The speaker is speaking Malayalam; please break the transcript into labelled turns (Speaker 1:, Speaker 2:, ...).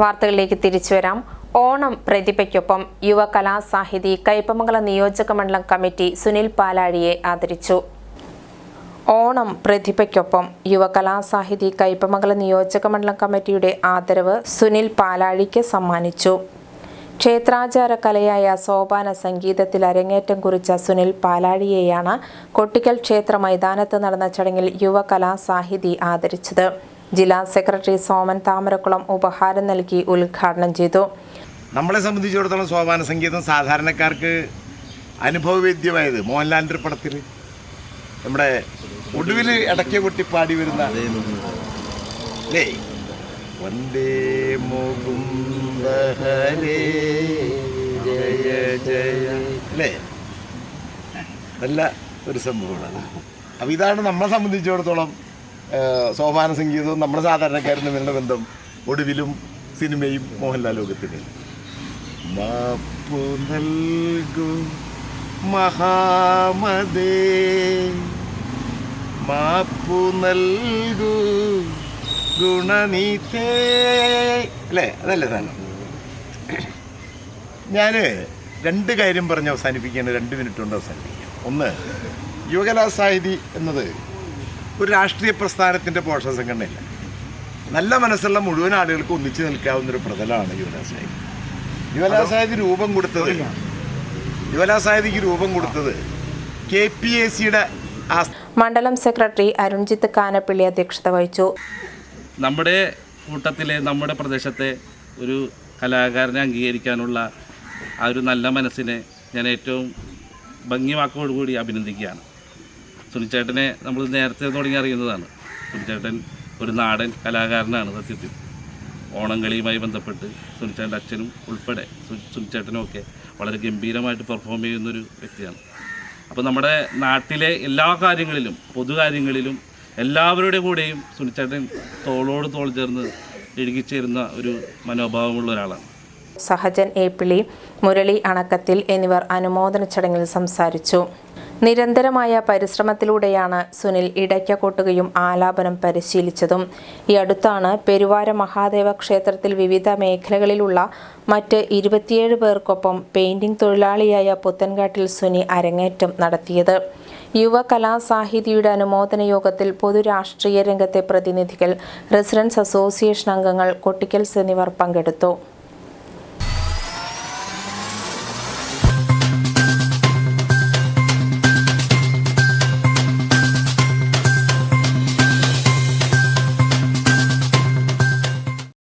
Speaker 1: വാർത്തകളിലേക്ക് തിരിച്ചു വരാം. ഓണം പ്രതിഭയ്ക്കൊപ്പം യുവ കലാസാഹിതി കയ്പമംഗലം നിയോജക മണ്ഡലം കമ്മിറ്റി സുനിൽ പാലാഴിയെ ആദരിച്ചു. ഓണം പ്രതിഭയ്ക്കൊപ്പം യുവ കലാസാഹിതി കയ്പമംഗലം നിയോജക മണ്ഡലം കമ്മിറ്റിയുടെ ആദരവ് സുനിൽ പാലാഴിക്ക് സമ്മാനിച്ചു. ക്ഷേത്രാചാര കലയായ സോപാന സംഗീതത്തിൽ അരങ്ങേറ്റം കുറിച്ച സുനിൽ പാലാഴിയെയാണ് കൊട്ടിക്കൽ ക്ഷേത്ര മൈതാനത്ത് നടന്ന ചടങ്ങിൽ യുവ കലാസാഹിതി ആദരിച്ചത്. ജില്ലാ സെക്രട്ടറി സോമൻ താമരക്കുളം ഉപഹാരം നൽകി ഉദ്ഘാടനം ചെയ്തു.
Speaker 2: നമ്മളെ സംബന്ധിച്ചിടത്തോളം സോപാന സംഗീതം സാധാരണക്കാർക്ക് അനുഭവവേദ്യമായത് മോഹൻലാലിന്റെ ഒരു പടത്തിൽ നമ്മുടെ ഒടുവിൽ ഇടയ്ക്ക് കൊട്ടി പാടി വരുന്ന ജയ ജയ നല്ല ഒരു സംഭവമാണ് അപ്പോൾ ഇതാണ് നമ്മളെ സംബന്ധിച്ചിടത്തോളം സോപാന സംഗീതവും നമ്മുടെ സാധാരണക്കാരും തമ്മിലുള്ള ബന്ധം ഒടുവിലും സിനിമയും മോഹൻലാൽ ലോകത്തിന് മാപ്പു നൽകൂ ഗുണനീതേ. അല്ലേ? അതല്ലേ സാധനം. ഞാൻ രണ്ട് കാര്യം പറഞ്ഞ് അവസാനിപ്പിക്കുകയാണ്. രണ്ട് മിനിറ്റ് കൊണ്ട് അവസാനിപ്പിക്കുക ഒന്ന് യുവകലാ സാഹിതി എന്നത് ഒരു രാഷ്ട്രീയ പ്രസ്ഥാനത്തിന്റെ പോഷക സംഘടനയില്ല. നല്ല മനസ്സുള്ള മുഴുവൻ ആളുകൾക്ക് ഒന്നിച്ചു നിൽക്കാവുന്ന ഒരു പ്രതലമാണ് യുവരാജ് സാഹിബ് യുവരാജ് സാഹിബ് രൂപം കൊടുത്തത് യുവരാജ് സാഹിബിക്ക് രൂപം കൊടുത്തത് കെ പി എ സിയുടെ
Speaker 1: മണ്ഡലം സെക്രട്ടറി അരുൺജിത്ത് കാനപ്പിള്ളി അധ്യക്ഷത വഹിച്ചു.
Speaker 3: നമ്മുടെ കൂട്ടത്തിലെ നമ്മുടെ പ്രദേശത്തെ ഒരു കലാകാരനെ അംഗീകരിക്കാനുള്ള ആ ഒരു നല്ല മനസ്സിനെ ഞാൻ ഏറ്റവും ഭംഗിവാക്കോടുകൂടി അഭിനന്ദിക്കുകയാണ്. സുനിച്ചേട്ടനെ നമ്മൾ നേരത്തെ തുടങ്ങി അറിയുന്നതാണ്. സുനിച്ചേട്ടൻ ഒരു നാടൻ കലാകാരനാണ് സത്യത്തിൽ. ഓണംകളിയുമായി ബന്ധപ്പെട്ട് സുനിച്ചേട്ടന്റെ അച്ഛനും ഉൾപ്പെടെ സുനിച്ചേട്ടനും ഒക്കെ വളരെ ഗംഭീരമായിട്ട് പെർഫോം ചെയ്യുന്നൊരു വ്യക്തിയാണ്. അപ്പോൾ നമ്മുടെ നാട്ടിലെ എല്ലാ കാര്യങ്ങളിലും പൊതുകാര്യങ്ങളിലും എല്ലാവരുടെ കൂടെയും സുനിച്ചേട്ടൻ തോളോട് തോൾ ചേർന്ന് ഇഴുകിച്ചേരുന്ന ഒരു മനോഭാവമുള്ള ഒരാളാണ്.
Speaker 1: സഹജൻ ഏപ്പിളി മുരളി അണക്കത്തിൽ എന്നിവർ അനുമോദന ചടങ്ങിൽ സംസാരിച്ചു. നിരന്തരമായ പരിശ്രമത്തിലൂടെയാണ് സുനിൽ ഇടയ്ക്ക കൊട്ടുകയും ആലാപനം പരിശീലിച്ചതും. ഈ അടുത്താണ് പെരുവാര മഹാദേവ ക്ഷേത്രത്തിൽ വിവിധ മേഖലകളിലുള്ള മറ്റ് ഇരുപത്തിയേഴ് പേർക്കൊപ്പം പെയിന്റിംഗ് തൊഴിലാളിയായ പുത്തൻകാട്ടിൽ സുനി അരങ്ങേറ്റം നടത്തിയത്. യുവ കലാസാഹിതിയുടെ അനുമോദന യോഗത്തിൽ പൊതുരാഷ്ട്രീയ രംഗത്തെ പ്രതിനിധികൾ റെസിഡൻസ് അസോസിയേഷൻ അംഗങ്ങൾ കൊട്ടിക്കൽസ് എന്നിവർ പങ്കെടുത്തു.